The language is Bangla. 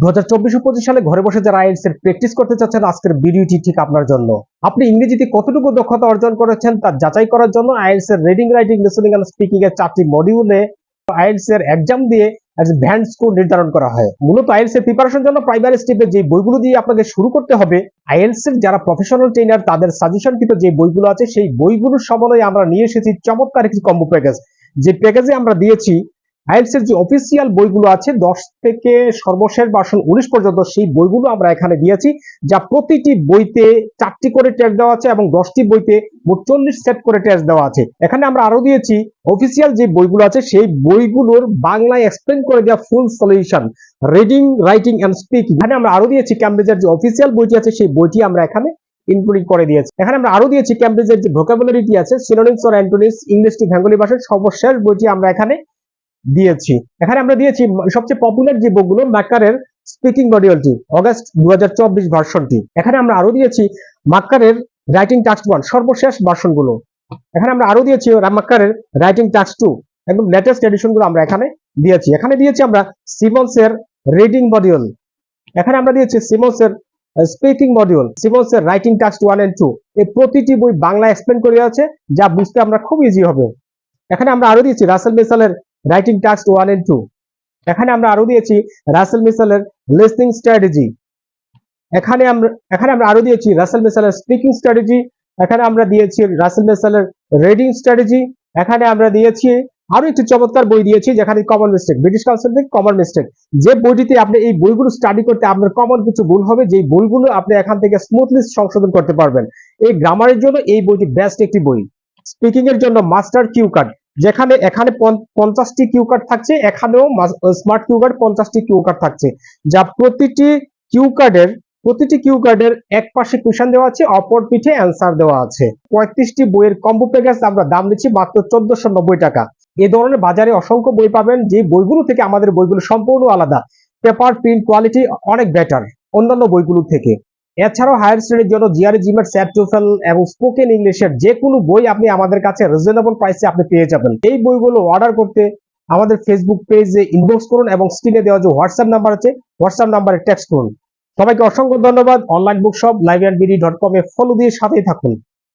দু হাজার চব্বিশ পঁচিশ সালে ঘরে বসে যারা আইএলস এর প্র্যাকটিস করতে চাচ্ছেন, আজকের ভিডিওটি ঠিক আপনার জন্য। আপনি ইংরেজিতে কতটুকু দক্ষতা অর্জন করেছেন তা যাচাই করার জন্য আইএলস এর reading writing listening and speaking এর চারটি মডিউলে আইএলস এর এক্সাম দিয়ে ভ্যান্ড স্কোর নির্ধারণ করা হয়। মূলত আইএলস এর প্রিপারেশন জন্য প্রাইমারি স্টেপে যে বইগুলো দিয়ে আপনাকে শুরু করতে হবে আইএলস এর যারা প্রফেশনাল ট্রেনার তাদের সাজেশন কিন্তু যে বইগুলো আছে, সেই বইগুলোর সমন্বয়ে আমরা নিয়ে এসেছি চমৎকার একটি কম্বো প্যাকেজ যে প্যাকেজে আমরা দিয়েছি আইএলস এর যে অফিসিয়াল বইগুলো আছে, দশ থেকে সর্বশেষ ভার্সন উনিশ পর্যন্ত সেই বইগুলো আমরা এখানে দিয়েছি, যা প্রতিটি বইতে চারটি করে টেস্ট দেওয়া আছে এবং দশটি বইতে মোট চল্লিশ সেট করে টেস্ট দেওয়া আছে। এখানে আমরা আরও দিয়েছি অফিসিয়াল যে বইগুলো আছে, সেই বইগুলোর বাংলায় এক্সপ্লেন করে দেওয়া full solution reading writing and speaking এখানে আমরা আরও দিয়েছি ক্যামব্রিজের যে অফিসিয়াল বইটি আছে, সেই বইটি আমরা এখানে ইনক্লুডিং করে দিয়েছি। এখানে আমরা আরও দিয়েছি ক্যামব্রিজের যে ভোকাবুলারিটি আছে synonyms or antonyms English to Bengali ভাষার সর্বশেষ বইটি আমরা এখানে দিয়েছি। এখানে আমরা দিয়েছি সবচেয়ে পপুলার যে বইগুলো মাক্কারের স্পিকিং মডিউলটি অগস্ট দু ভার্সনটি এখানে আমরা আরও দিয়েছি মাক্কারের রাইটিং টাস্ক ওয়ান সর্বশেষ ভার্সনগুলো। এখানে আমরা আরও দিয়েছি মাক্কারের রাইটিং টাস্ক টু একদম লেটেস্ট এডিশনগুলো আমরা এখানে দিয়েছি। এখানে দিয়েছি আমরা সিমন্স এর রিডিং মডিউল এখানে আমরা দিয়েছি সিমন্স এর স্পিকিং মডিউল সিমন্স এর writing task one and two এই প্রতিটি বই বাংলা এক্সপ্লেন করে আছে, যা বুঝতে আমরা খুব ইজি হবে। এখানে আমরা আরও দিয়েছি Russell মিসালের writing task one and two এখানে আমরা আরও দিয়েছি রাসেল মিসালের লিসনিং স্ট্র্যাটেজি এখানে আমরা এখানে আমরা আরও দিয়েছি রাসেল মিসালের স্পিকিং স্ট্র্যাটেজি এখানে আমরা দিয়েছি রাসেল মিসালের রিডিং স্ট্র্যাটেজি এখানে আমরা দিয়েছি আরও একটি চমৎকার বই দিয়েছি যেখানে কমন মিস্টেক ব্রিটিশ কাউন্সিল থেকে কমন মিস্টেক যে বইটিতে আপনি এই বইগুলো স্টাডি করতে আপনার কমন কিছু ভুল হবে যে ভুলগুলো আপনি এখান থেকে স্মুথলি সংশোধন করতে পারবেন। এই গ্রামারের জন্য এই বইটি বেস্ট একটি বই। স্পিকিং এর জন্য মাস্টার কিউ কার্ড যেখানে এখানে পঞ্চাশটি কিউ কার্ড থাকছে, এখানেও স্মার্ট কিউ কার্ড পঞ্চাশটি কিউ কার্ড থাকছে। যা প্রতিটি কিউ কার্ডের, প্রতিটি কিউ কার্ডের এক পাশে কোশ্চেন দেওয়া আছে, অপর পিঠে অ্যান্সার দেওয়া আছে। পঁয়ত্রিশটি বইয়ের কম্বো প্যাকেজ আমরা দাম দিচ্ছি মাত্র চোদ্দশো নব্বই টাকা। এ ধরনের বাজারে অসংখ্য বই পাবেন, যে বইগুলো থেকে আমাদের বইগুলো সম্পূর্ণ আলাদা। পেপার প্রিন্ট কোয়ালিটি অনেক বেটার অন্যান্য বইগুলো থেকে। এছাড়াও হায়ার স্টাডির জন্য জিআরই জিমের স্যাট টোফেল এবং স্পোকেন ইংলিশের যে কোনো বই আপনি আমাদের কাছে রিজনেবল প্রাইসে আপনি পেয়ে যাবেন। এই বইগুলো অর্ডার করতে আমাদের ফেসবুক পেজে ইনবক্স করুন এবং স্ক্রিনে দেওয়া যে হোয়াটসঅ্যাপ নাম্বার আছে হোয়াটসঅ্যাপ নাম্বারে টেক্সট করুন। সবাইকে অসংখ্য ধন্যবাদ। Online book shop live and BD dot com A follow দিয়ে সাথেই থাকুন।